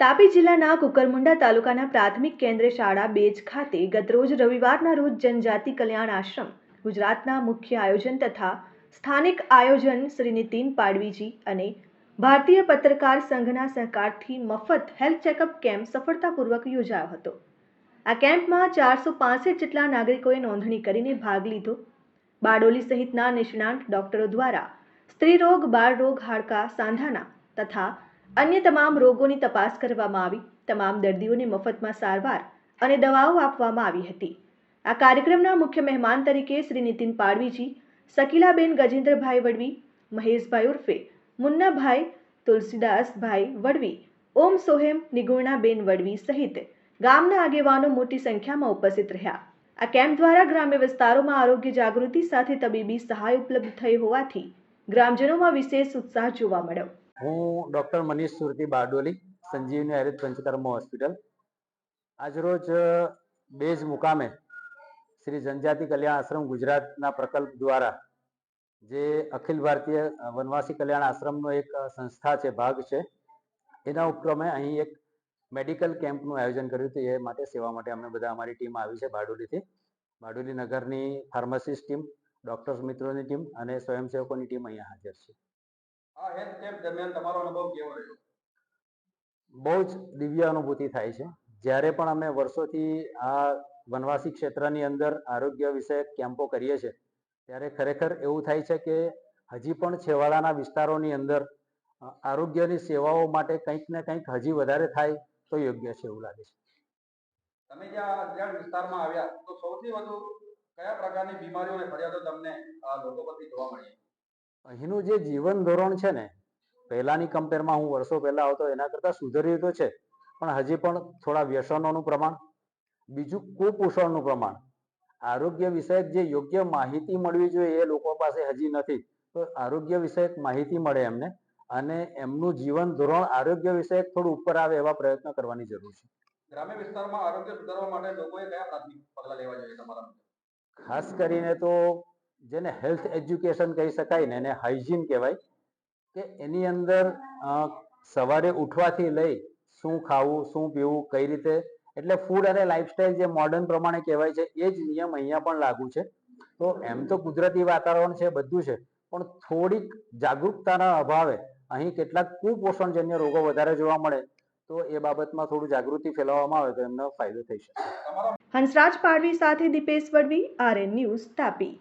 તાપી જિલ્લાના કુકરમુંડા તાલુકાના પ્રાથમિક કેન્દ્ર શાળા બેજ ખાતે ગતરોજ રવિવારના રોજ જનજાતિ કલ્યાણ આશ્રમ, ગુજરાતના મુખ્ય આયોજન તથા સ્થાનિક આયોજન શ્રી નીતિન પાડવીજી અને ભારતીય પત્રકાર સંઘના સહકારથી મફત હેલ્થ ચેકઅપ કેમ્પ સફળતાપૂર્વક યોજાયો હતો. આ કેમ્પમાં ચારસો પાંસઠ જેટલા નાગરિકોએ નોંધણી કરીને ભાગ લીધો. બારડોલી સહિતના નિષ્ણાંત ડોક્ટરો દ્વારા સ્ત્રીરોગ, બાળરોગ, હાડકા, સાંધાના તથા અન્ય તમામ રોગોની તપાસ કરવામાં આવી, તમામ દર્દીઓને મફતમાં સારવાર અને દવાઓ આપવામાં આવી હતી. આ કાર્યક્રમના મુખ્ય મહેમાન તરીકે શ્રી નીતિન પાડવીજી, શકીલાબેન ગજેન્દ્રભાઈ વડવી, મહેશભાઈ ઉર્ફે, મુન્નાભાઈ તુલસીદાસભાઈ વડવી, ઓમ સોહેમ, નિગુણાબેન વડવી સહિત ગામના આગેવાનો મોટી સંખ્યામાં ઉપસ્થિત રહ્યા. આ કેમ્પ દ્વારા ગ્રામ્ય વિસ્તારોમાં આરોગ્ય જાગૃતિ સાથે તબીબી સહાય ઉપલબ્ધ થઈ હોવાથી ગ્રામજનોમાં વિશેષ ઉત્સાહ જોવા મળ્યો. હું ડૉક્ટર મનીષ સુરતી બારડોલી, સંજીવની આયુર્વેદ પંચકર્મ હોસ્પિટલ આજરોજ બેઝ મુકામે શ્રી જનજાતિ કલ્યાણ આશ્રમ ગુજરાતના પ્રકલ્પ દ્વારા જે અખિલ ભારતીય વનવાસી કલ્યાણ આશ્રમનો એક સંસ્થા છે, ભાગ છે, એના ઉપક્રમે અહીં એક મેડિકલ કેમ્પનું આયોજન કર્યું હતું. એ માટે સેવા માટે અમે બધા અમારી ટીમ આવી છે બારડોલીથી. બારડોલી નગરની ફાર્માસિસ્ટ ટીમ ડૉક્ટર્સ મિત્રોની ટીમ અને સ્વયંસેવકોની ટીમ અહીંયા હાજર છે. આ હેલ્થ કેમ્પ દરમિયાન તમારો અનુભવ કેવો રહ્યો? બહુ જ દિવ્ય અનુભૂતિ થાય છે. જ્યારે પણ અમે વર્ષોથી આ વનવાસી ક્ષેત્રની અંદર આરોગ્ય વિષયક કેમ્પો કરીએ છીએ ત્યારે ખરેખર એવું થાય છે કે હજી પણ છેવાડાના વિસ્તારોની અંદર આરોગ્યની સેવાઓ માટે કંઈક ને કંઈક હજી વધારે થાય તો યોગ્ય છે એવું લાગે છે. તમે જ્યાં જ્યાં વિસ્તારમાં આવ્યા તો સૌથી વધુ કયા પ્રકારની બીમારીઓ અને ફરિયાદો તમને આ લોકો પરથી જોવા મળી? અહીંનું જે જીવન ધોરણ છે ને પહેલાની કમ્પેરમાં હું વર્ષો પહેલા આવતો એના કરતા સુધર્યું તો છે પણ હજી પણ થોડા વ્યસનોનું પ્રમાણ બીજું કુપોષણનું પ્રમાણ. આરોગ્ય વિષયક જે યોગ્ય માહિતી મળવી જોઈએ એ લોકો પાસે હજી નથી. તો આરોગ્ય વિષયક માહિતી મળે એમને અને એમનું જીવન ધોરણ આરોગ્ય વિષયક થોડું ઉપર આવે એવા પ્રયત્ન કરવાની જરૂર છે. ગ્રામ્ય વિસ્તારમાં આરોગ્ય સુધારવા માટે લોકોએ કયા પ્રાથમિક પગલાં લેવા જોઈએ તમારા ખાસ કરીને તો જેને હેલ્થ એજ્યુકેશન કહી શકાય ને એને હાઇજીન કહેવાય, કે એની અંદર સવારે ઉઠવાથી લઈ શું ખાવું, શું પીવું, કઈ રીતે, એટલે ફૂડ અને લાઇફસ્ટાઇલ જે મોડર્ન પ્રમાણે કહેવાય છે, એ જ નિયમ અહીંયા પણ લાગુ છે. તો એમ તો કુદરતી વાતાવરણ છે, બધું છે, પણ થોડીક જાગૃતતાના અભાવે અહીં કેટલાક કુપોષણજન્ય રોગો વધારે જોવા મળે, તો એ બાબતમાં થોડું જાગૃતિ ફેલાવવામાં આવે તો એમનો ફાયદો થઈ શકે. હંસરાજ પાડવી સાથે દીપેશ વડવી, આરએન ન્યૂઝ તાપી.